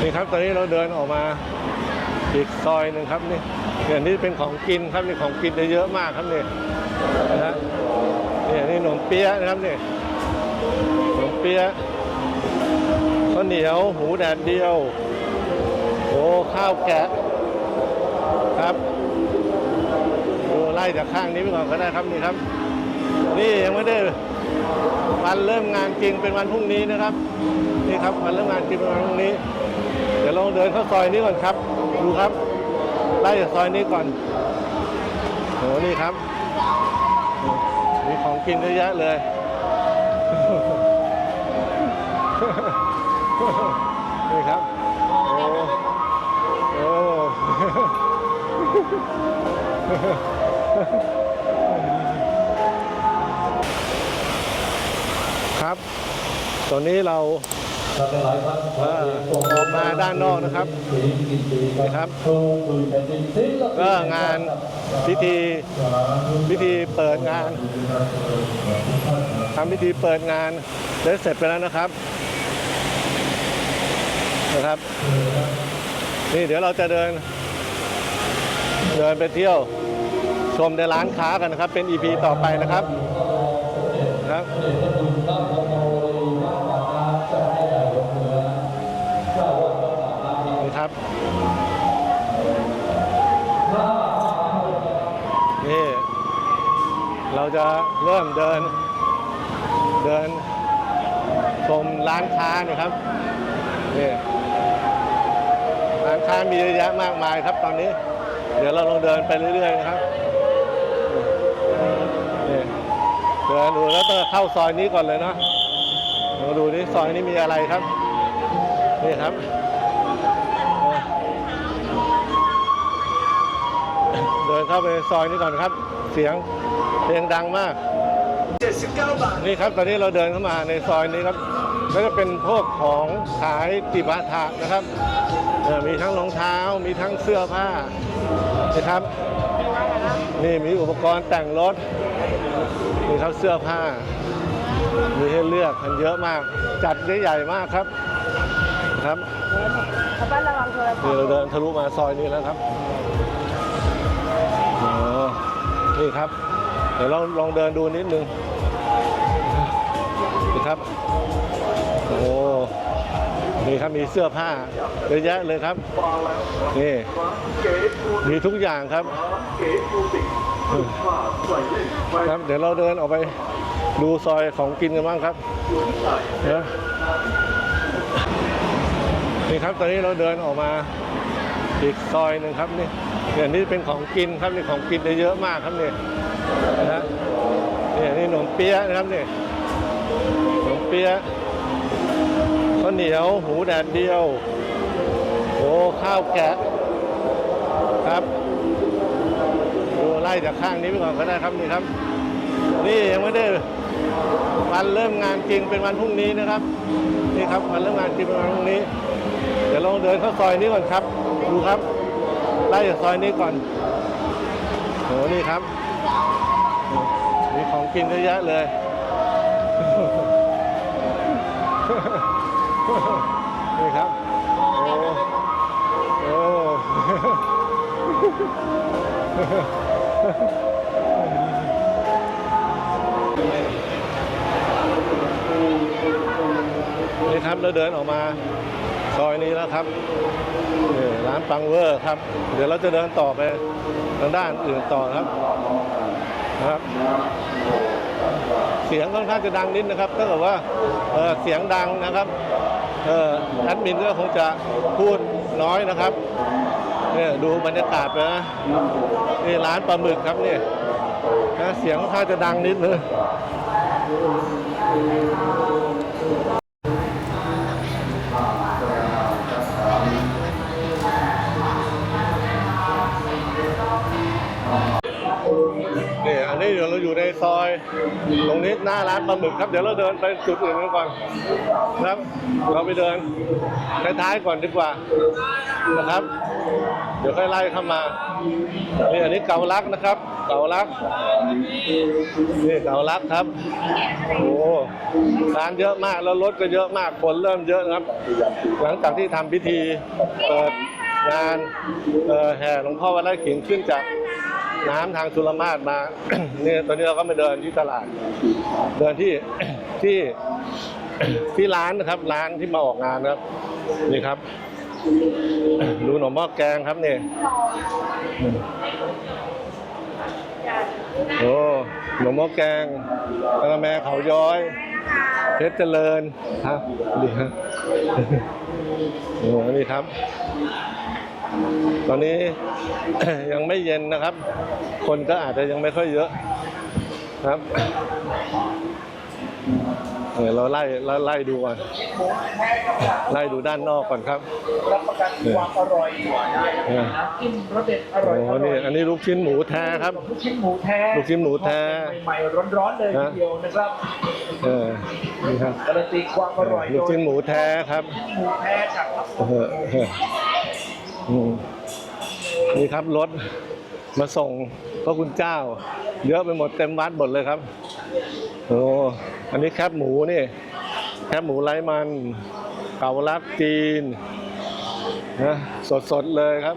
นี่ครับตอนนี้เราเดินออกมาอีกซอยหนึ่งครับนี่เนี่ยนี่เป็นของกินครับนี่ของกินเยอะมากครับนี่นะนี่นี่ขนมเปี๊ยะนะครับนี่ขนมเปี๊ยะข้าวเหนียวหมูแดดเดียวโอ้ข้าวแกะครับดูไล่จากข้างนี้ไปก่อนก็ได้ครับนี่ครับ นี่ยังไม่ได้วันเริ่มงานจริงเป็นวันพรุ่งนี้นะครับ นี่ครับวันเริ่มงานจริงเป็นวันพรุ่งนี้ ดี๋ยวเราเดินเข้าซอยนี้ก่อนครับ ดูครับ ไล่จากซอยนี้ก่อนโหนี่ครับ มีของกินเยอะแยะเลย นี่ครับ โอ้โอ้ครับ ตอนนี้เรา ออกมาด้านนอกนะครับนะครับก็งานพิธีพิธีเปิดงานทำพิธีเปิดงานได้เสร็จไปแล้วนะครับนะครับ นี่เดี๋ยวเราจะเดิน เดินไปเที่ยวชมในร้านค้ากันนะครับ เป็น EP ต่อไปนะครับนะครับ เราจะเริ่มเดินเดินชมร้านค้านี่ครับนี่ร้านค้ามีเยอะแยะมากมายครับตอนนี้ เดี๋ยวเราลองเดินไปเรื่อยๆนะครับนี่เดินดูแล้วต้องเข้าซอยนี้ก่อนเลยเนาะมาดูนี่ซอยนี้มีอะไรครับนี่ครับเดินเข้าไปซอยนี้ก่อนครับ เสียง เพลงดังมากนี่ครับตอนนี้เราเดินเข้ามาในซอยนี้ครับ ก็จะเป็นพวกของขายจิปาถะนะครับเอ่อมีทั้งรองเท้ามีทั้งเสื้อผ้านะครับ นี่มีอุปกรณ์แต่งรถมีทั้งเสื้อผ้า มีให้เลือกกันเยอะมาก จัดได้ใหญ่มากครับนะครับเขาบ้านระวังโทรศัพท์เดี๋ยวเราเดินทะลุมาซอยนี้แล้วครับอ๋อนี่ครับ เดี๋ยวเราลองเดินดูนิดนึงนี่ครับ โอ้นี่ครับมีเสื้อผ้าเยอะแยะเลยครับ นี่ มีทุกอย่างครับ ครับเดี๋ยวเราเดินออกไปดูซอยของกินกันบ้างครับเนอะนี่ครับตอนนี้เราเดินออกมาอีกซอยหนึ่งครับนี่เนี่ยนี่เป็นของกินครับนี่ของกินเยอะมากครับนี่ นะเนี่ยนี่ขนมเปี๊ยะนะครับนี่ขนมเปี๊ยะข้าวเหนียวหูแดดเดียวโอ้ข้าวแกะครับดูไล่จากข้างนี้ไปก่อนก็ได้ครับนี่ครับ นี่ยังไม่ได้วันเริ่มงานจริงเป็นวันพรุ่งนี้นะครับ นี่ครับวันเริ่มงานจริงเป็นวันพรุ่งนี้ เดี๋ยวเราเดินเข้าซอยนี้ก่อนครับ ดูครับไล่จากซอยนี้ก่อนโหนี่ครับ ของกินเยอะแยะเลย นี่ครับ โอ้โอ้นี่ครับเราเดินออกมาซอยนี้แล้วครับร้านปังเวอร์ครับ เดี๋ยวเราจะเดินต่อไปทางด้านอื่นต่อครับ นะครับ เสียงค่อนข้างจะดังนิดนะครับถ้าเกิดว่าเเสียงดังนะครับแอดมินก็คงจะพูดน้อยนะครับเนี่ยดูบรรยากาศนะนี่ร้านปลาหมึกครับนี่นะเสียงค่อนข้างจะดังนิดนึง นี้เดี๋ยวเราอยู่ในซอย ตรงนี้หน้าร้านปลาหมึกครับ เดี๋ยวเราเดินไปจุดอื่นกันก่อนนะครับ เราไปเดินท้ายๆก่อนดีกว่านะครับ เดี๋ยวค่อยไล่เข้ามานี่อันนี้เกาลักนะครับ เกาลักนี่เกาลักครับโอ้ร้านเยอะมากแล้วรถก็เยอะมากคนเริ่มเยอะนะครับ หลังจากที่ทำพิธีเปิดงานแห่หลวงพ่อวัดไร่ขิงขึ้นจาก น้ำทางชุลมาศมา เนี่ยตอนนี้เราก็มาเดินที่ตลาด เดินที่ที่ที่ร้านนะครับ ร้านที่มาออกงานนะครับ นี่ครับ ดูหน่อหม้อแกงครับเนี่ยโอ้หน่อหม้อแกงกระแมเขาย้อย เพชรเจริญครับดีครับโอ้นี่ครับ ตอนนี้ยังไม่เย็นนะครับ คนก็อาจจะยังไม่ค่อยเยอะครับเดี๋ยวเราไล่ไล่ไล่ดูก่อนไล่ดูด้านนอกก่อนครับรับประกันความอร่อยได้เออน้ำจิ้มรสเด็ดอโอ้ร่อยโหนี่อันนี้ลูกชิ้นหมูแท้ครับ ลูกชิ้นหมูแท้ลูกชิ้นหมูแท้ใหม่ๆร้อนๆเลยทีเดียวนะครับเออนี่ครับการันตีความอร่อยลูกชิ้นหมูแท้ครับหมูแท้จากทับเออเอออืม นี่ครับรถมาส่งพระคุณเจ้า เยอะไปหมดเต็มวัดหมดเลยครับโอ้อันนี้แคบหมูนี่ แคบหมูไร้มันเก่าลักจีนนะสดๆเลยครับ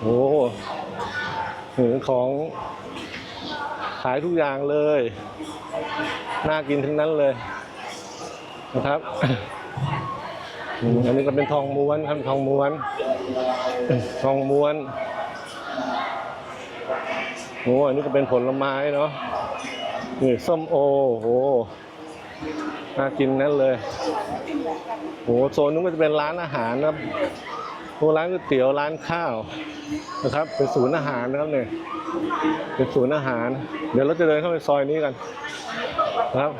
โอ้เห็นของขายทุกอย่างเลย น่ากินทั้งนั้นเลยนะครับ อันนี้ก็เป็นทองม้วนครับทองม้วน ทองม้วนโอ้อันนี้ก็เป็นผลไม้เนาะนี่ส้มโอโหน่ากินนั่นเลยโหโซนนู้นก็จะเป็นร้านอาหารนะครับพวกร้านก๋วยเตี๋ยวร้านข้าวนะครับ เป็นศูนย์อาหารนะครับเนี่ยเป็นศูนย์อาหาร เดี๋ยวเราจะเดินเข้าไปซอยนี้กันนะครับ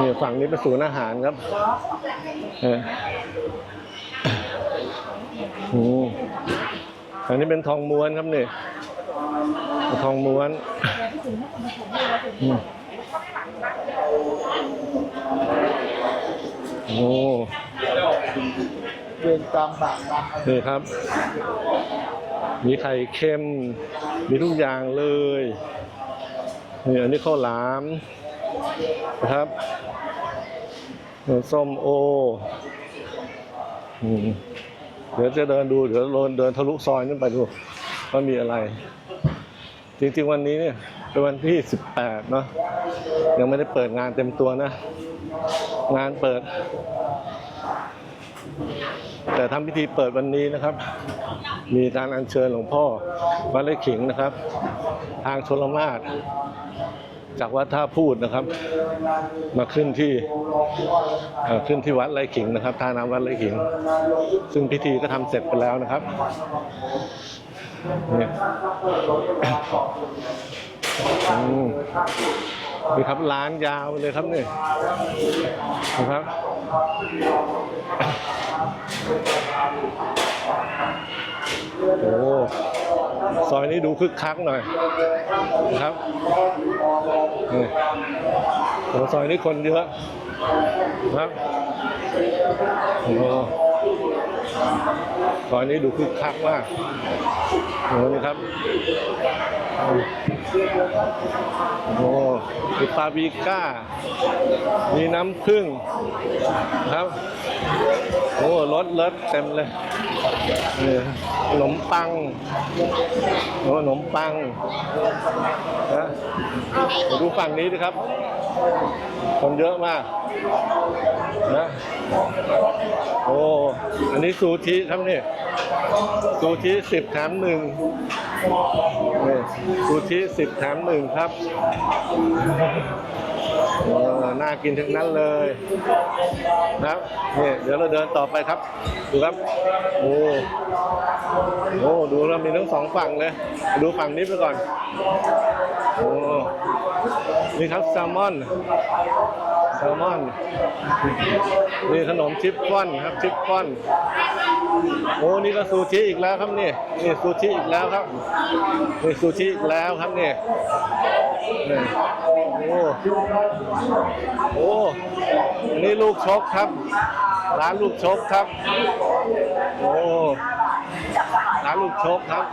นี่ฝั่งนี้เป็นศูนย์อาหารครับเอออันนี้เป็นทองม้วนครับนี่ทองม้วนโอ้เดินตามบานี่ครับ มีไข่เค็ม มีทุกอย่างเลย นี่อันนี้ข้าวหลาม นะครับส้มโอเดี๋ยวจะเดินดูเดี๋ยวเดินเดินทะลุซอยนั่นไปดูว่ามีอะไร จริงๆวันนี้เนี่ยเป็นวันที่ 18เนาะยังไม่ได้เปิดงานเต็มตัวนะ งานเปิด แต่ทำพิธีเปิดวันนี้นะครับ มีการอัญเชิญหลวงพ่อวัดไร่ขิงนะครับ ทางชลมาศ จากวัดท่าพูดนะครับ มาขึ้นที่ขึ้นที่วัดไร่ขิงนะครับท่าน้ำวัดไร่ขิง ซึ่งพิธีก็ทำเสร็จไปแล้วนะครับนี่อืมนี่ครับร้านยาวเลยครับนี่นะครับโอ้ซอยนี้ดูคึกคักหน่อยนะครับ นี่โอ้ซอยนี้คนเยอะนะครับโอ้ซอยนี้ดูคึกคักมากโอ้นี่ครับ โอ้มีปาปริก้า มีน้ำผึ้งครับ โอ้รถรถเต็มเลย ขนมปังโอ้ขนมปังนะดูฝั่งนี้ดิครับ คนเยอะมากนะโอ้อันนี้ซูชิครับนี่ซูชิสิบแถมหนึ่งนี่ซูชิสิบแถมหนึ่งครับ เออน่ากินทั้งนั้นเลยนะครับนี่เดี๋ยวเราเดินต่อไปครับ ดูครับ โอ้โอ้ดูเรามีทั้งสองฝั่งเลย ดูฝั่งนี้ไปก่อน โอ้นี่ครับแซลมอน ซลมอนนี่ขนมชิปฟ่อนครับชิปฟ่อนโอ้นี่ก็ซูชิอีกแล้วครับนี่นี่ซูชิอีกแล้วครับนี่ซูชิอีกแล้วครับนี่นี่โอ้โอ้นนี้ลูกชกครับ ร้านลูกชกครับ โอ้ ลูกชกครับ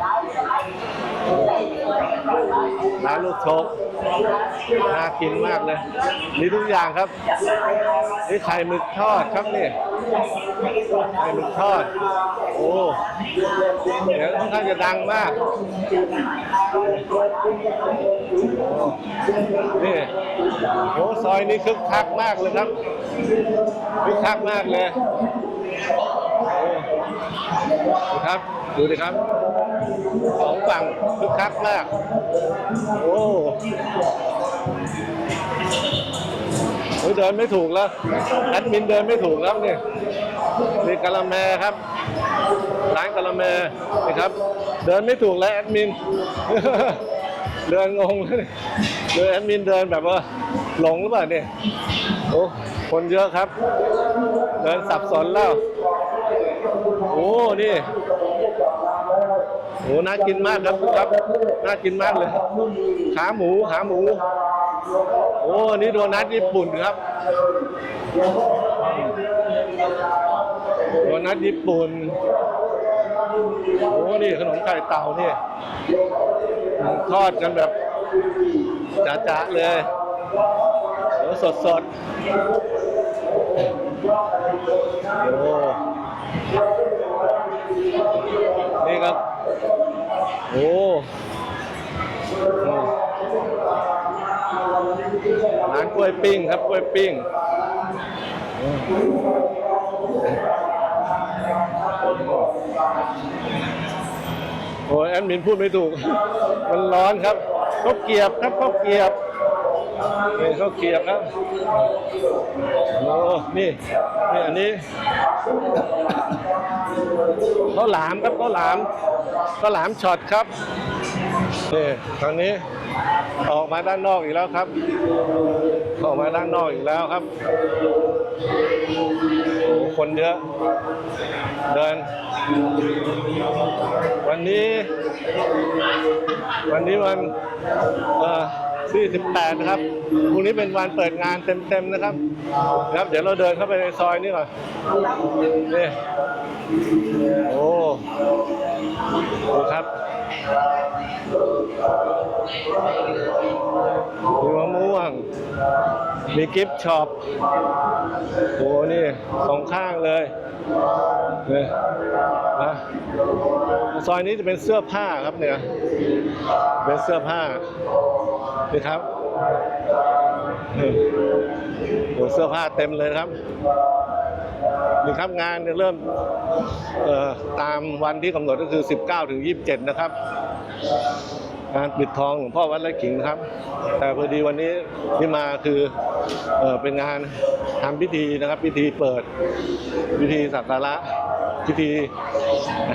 ร้านลูกชกน่ากินมากเลยมีทุกอย่างครับนี่ไข่หมึกทอดครับนี่ไข่หมึกทอด โอ้เดี๋ยวค่อนข้างจะดังมากนี่โอ้ซอยนี้คึกคักมากเลยครับคึกคักมากเลย ครับ ดูดิครับสองฝั่งคึกคักมาก โอ้โอ้ยเดินไม่ถูกแล้วแอดมินเดินไม่ถูกแล้วนี่ยนี่กะละแมครับ ร้านกะละแมนี่ครับ เดินไม่ถูกแล้วแอดมิน เดินงงเลยเดินแอดมินเดินแบบว่าหลงหรือเปล่าเนี่ยโอ้คนเยอะครับ เดินสับสนแล้ว อ้นี่โอ้น่ากินมากครับครับ น่ากินมากเลย ขาหมูขาหมู โอ้นี่โดนัทญี่ปุ่นครับโดนัทญี่ปุ่นโอ้นี่ขนมไข่เต่านี่ทอดกันแบบจ๋าๆเลยสดสดๆโอ้นี่ ครับ โอ้ร้านกล้วยปิ้งครับกล้วยปิ้งโอ้ยแอดมินพูดไม่ถูก มันร้อนครับข้าวเกียบครับข้าวเกียบ นี่ข้าวเกรียบครับโอ้นี่นี่อันนี้ข้าวหลามครับข้าวหลามข้าวหลามช็อตครับนี่ตอนนี้ออกมาด้านนอกอีกแล้วครับ ออกมาด้านนอกอีกแล้วครับโอ้คนเยอะ เดิน วันนี้ วันนี้วันเอ่อ 48 นะครับพรุ่งนี้เป็นวันเปิดงานเต็มๆนะครับ ครับ เดี๋ยวเราเดินเข้าไปในซอยนี้ก่อนนี่โอ้ดูครับมีมะม่วง มีกิฟต์ช็อปโอ้นี่สองข้างเลยเนี่ยนะซอยนี้จะเป็นเสื้อผ้าครับเนี่ย เป็นเสื้อผ้า นี่ครับนี่โอ้เสื้อผ้าเต็มเลยนะครับนี่ครับงานเริ่มตามวันที่กำหนดก็คือ 19 ถึง 27 นะครับงานปิดทองหลวงพ่อวัดไร่ขิงนะครับ แต่พอดีวันนี้ที่มาคือเออเป็นงานทำพิธีนะครับ พิธีเปิดพิธีสักการะ พิธี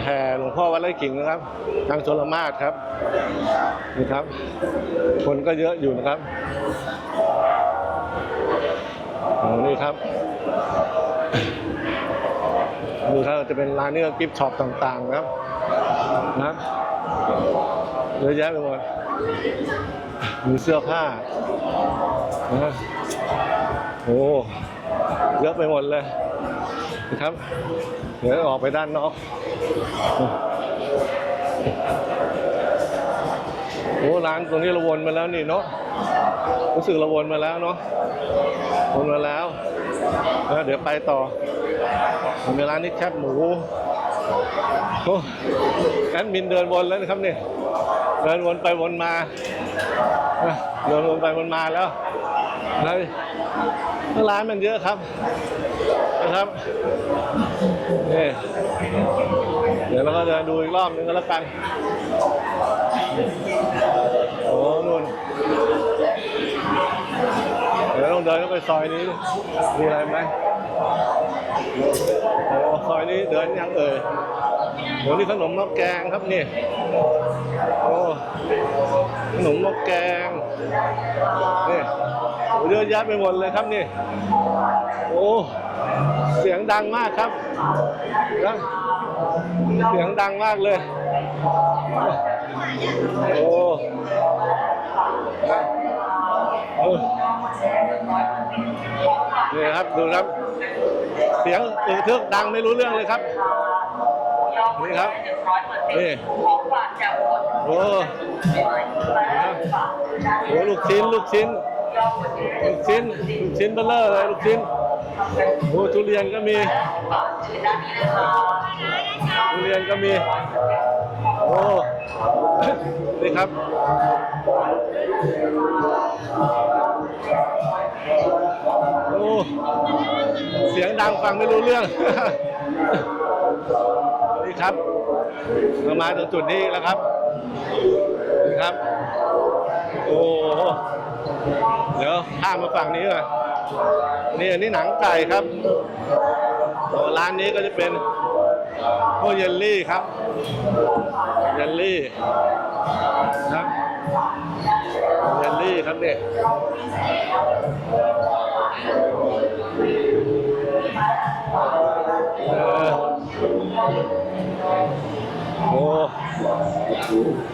แห่หลวงพ่อวัดไร่ขิงนะครับ ทางชลมาศครับนี่ครับ คนก็เยอะอยู่นะครับนี่ครับนี่ครับจะเป็นร้านเนี้ก็กิฟต์ช็อปต่าง ๆ นะครับนะเยอะแยะไปหมดมีเสื้อผ้านะโอ้เยอะไปหมดเลย นะครับ เดี๋ยวออกไปด้านนอก โอ้ร้านตรงนี้เราวนมาแล้วนี่เนาะ รู้สึกเราวนมาแล้วเนาะ วนมาแล้ว เดี๋ยวไปต่อมีร้านนี้แคบหมูโอ้แอดมินเดินวนแล้วนะครับเนี่ย เดินวนไปวนมา เดินวนไปวนมาแล้วแล้วร้านมันเยอะครับ นะครับนี่เดี๋ยวเราก็เดินดูอีกรอบนึงก็แล้วกันโอ้นู่นเดี๋ยวต้องเดินเข้าไปซอยนี้ มีอะไรไหมโอ้ซอยนี้เดินยังเอ่ยโหนี่ขนมหม้อแกงครับนี่ โอ้ นมหม้อแกงนี่โอ้เยอะแยะไปหมดเลยครับนี่ โอ้เสียงดังมากครับนะเสียงดังมากเลย โอ้นี่ครับดูครับ เสียงอือทึกดังไม่รู้เรื่องเลยครับ นี่ครับนี่โอ้โหลูกชิ้นลูกชิ้นลูกชิ้นลูกชิ้นเบลเลอร์เลยลูกชิ้นโอ้ทุเรียนก็มีทุเรียนก็มีโอ้นี่ครับโอ้เสียงดังฟังไม่รู้เรื่อง นี่ครับเรามาถึงจุดนี้แล้วครับนี่ครับ โอ้เดี๋ยวข้ามมาฝั่งนี้ก่อนนี่อันนี้หนังไก่ครับร้านนี้ก็จะเป็นโอเยลลี่ครับ เยลลี่ครับเยลลี่ครับเนี่ยเออ โอ้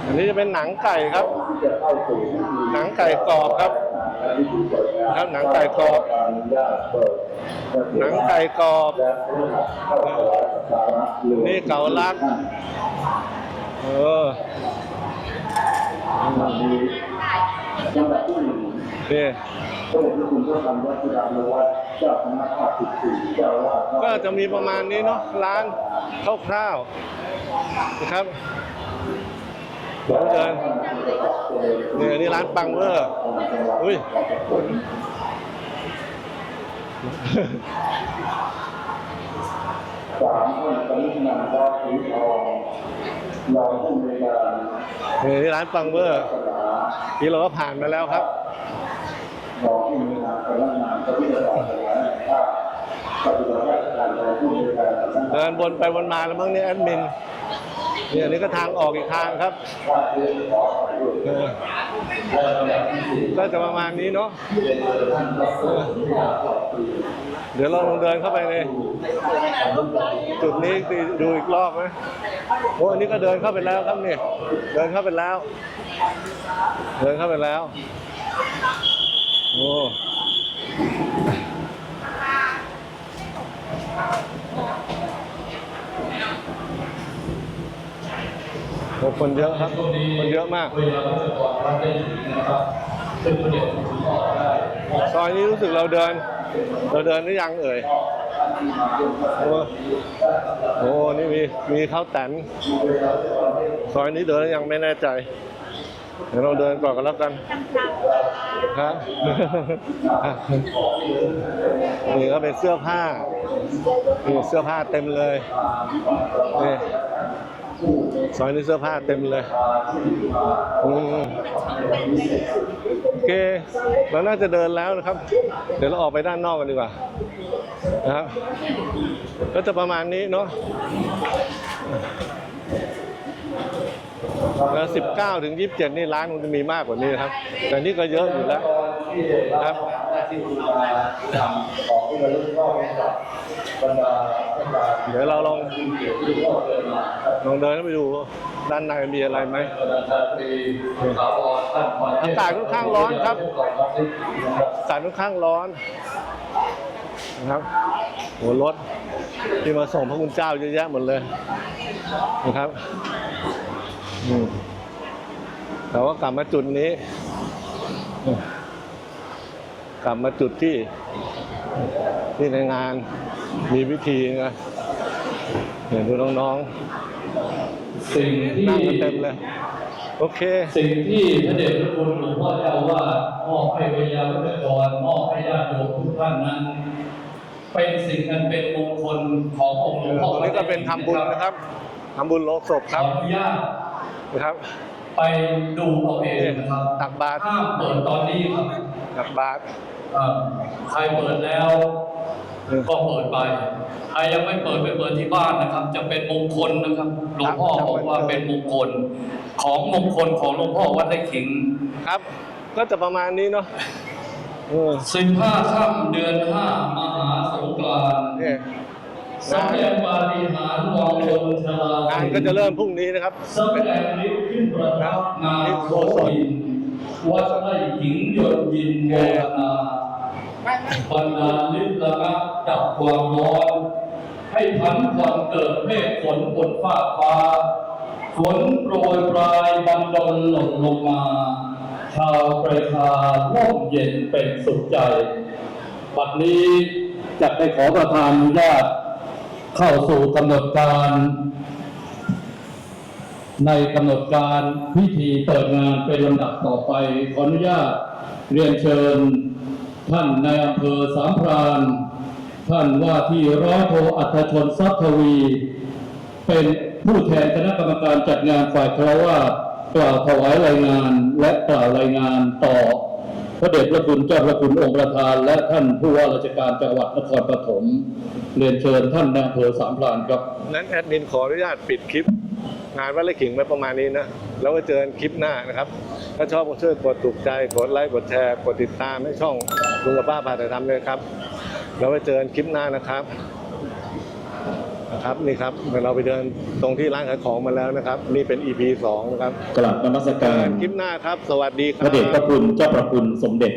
อันนี้จะเป็นหนังไก่ครับ หนังไก่กรอบครับ ครับหนังไก่กรอบ หนังไก่กรอบ นี่เกาลัดเออนี่ งนี่พระเดชพระคุณพระธรรมวัชิรามวัดเจ้าคณะภาคสิบสี่เจ้าอาวาสก็จะมีประมาณนี้เนาะร้านคร่าวๆนะครับเดี๋ยวเดินเนี่ยนี่ร้านปังเวอร์อุ้ยสามท่านสำนักงานวัดสีทองรองผู้บริการนี่นี่ร้านปังเวอร์ศาสนาที่เราก็ผ่านมาแล้วครับ รองผู้บริการสำนักงานพระพุทธศาสนาแห่งชาติปฏิบัติราชการรองผู้บริการสำนักงานเดินวนไปวนมาแล้วมั้งเนี่ยแอดมินเนี่ยอันนี่ก็ทางออกอีกทางครับวัดเรือนขอถ่ายรูปเออและลำดับที่สี่ก็จะประมาณนี้เนาะเป็นเจอท่านดรสุริยาทองปีเดี๋ยวเราลองเดินเข้าไปในจุดนี้ดูอีกรอบไหมโอ้อันนี้ก็เดินเข้าไปแล้วครับเนี่ยเดินเข้าไปแล้ว เดินเข้าไปแล้ว โอ้โอ้คนเยอะครับ คนเยอะมาก ซอยนี้รู้สึกเราเดิน เราเดินหรือยังเอ่ย โอ้โหนี่มี มีข้าวแตน ซอยนี้เดินหรือยังไม่แน่ใจ เดี๋ยวเราเดินก่อนกันแล้วกันครับนี่ก็เป็นเสื้อผ้านี่เสื้อผ้าเต็มเลยนี่ซอยนี้เสื้อผ้าเต็มเลยอืมโอเค เราน่าจะเดินแล้วนะครับ เดี๋ยวเราออกไปด้านนอกกันดีกว่านะครับ ก็จะประมาณนี้เนาะ แล้วสิบเก้าถึงยี่สิบเจ็ดนี่ร้านคงจะมีมากกว่านี้นะครับ แต่นี่ก็เยอะอยู่แล้วครับเดี๋ยวเราลองเดินมาครับลองเดินไปดูด้านในมีอะไรไหมอากาศค่อนข้างร้อนครับอนครับนะครับสารค่อนข้างร้อนนะครับโหรถที่มาส่งพระคุณเจ้าเยอะแยะหมดเลยนะครับ เราก็กลับมาจุดนี้อืมกลับมาจุดที่ที่ในงานมีพิธีนะเห็นดูน้องสิ่งๆที่นั่งกันเต็มเลย โอเค สิ่งที่พระเดชพระคุณหลวงพ่อเจ้าอาวาสมอบให้วิญญาณวัจกรมอบให้ญาติโยมทุกท่านนั้นเป็นสิ่งอันเป็นมงคลขององค์หลวงพ่อตรงนี้ก็เป็นทำบุญนะครับทำบุญโลกศพขคอรับอนุญาต นะครับ ไปดูเอาเองนะครับตักบาตร ห้ามเปิดตอนนี้ครับกับบาทเอ่อใครเปิดแล้วก็เปิดไป ใครยังไม่เปิดไปเปิดที่บ้านนะครับ จะเป็นมงคลนะครับ หลวงพ่อบอกว่าเป็นมงคล ของมงคลของหลวงพ่อวัดไร่ขิง ครับ ก็จะประมาณนี้เนาะเออสิบห้าค่ำเดือนห้ามหาสงกรานต์เนี่ย สำเร็จปาฏิหาริย์วังบนชลางานก็จะเริ่มพรุ่งนี้นะครับสำแดงฤทธิ์ขึ้นประทับงานโคอินวัดไร่หญิงยนยินโมทนาบรรดาลิบระงับดับความร้อน ให้พันผ่อนเกิดเมฆฝนบนฟ้ากฟ้า ฝนโปรยปลายบันดลหล่นลงมา ชาวประชาร่มเย็นเป็นสุขใจปัดนี้จะได้ขอประทานอนุญาต เข้าสู่กำหนดการ ในกำหนดการพิธีเปิดงานเป็นลำดับต่อไป ขออนุญาตเรียนเชิญท่านในายอำเภอสามพรานท่านว่าที่ร้อยโทอัธชนทรัพย์ทวี เป็นผู้แทนคณะกรรมการจัดงานฝ่ายครารวะกล่าวถวายรายงานและกล่าวรายงานต่อ พระเดชพระคุณเจ้าพระคุณองค์ประธาน และท่านผู้ว่าราชการจังหวัดนครปฐมเรียนเชิญท่านนายอำเภอสามพรานครับ นั้นแอดมินขออนุญาตปิดคลิป งานวัดไร่ขิงไว้ประมาณนี้นะ แล้วก็เจอกันคลิปหน้านะครับ ถ้าชอบก็ช่วยกดถูกใจกดไลค์กดแชร์กดติดตามให้ช่องลุงกับป้าพาถ่ทำเลยครับ แล้วไปเจอกันคลิปหน้านะครับ ครับนี่ครับเดี๋ยวเราไปเดินตรงที่ร้านขายของมาแล้วนะครับ นี่เป็น EP 2 นะครับกราบนมัสการคลิปหน้าครับ สวัสดีคพรับระเดชพระคุณเจ้าพระคุณสมเด็จ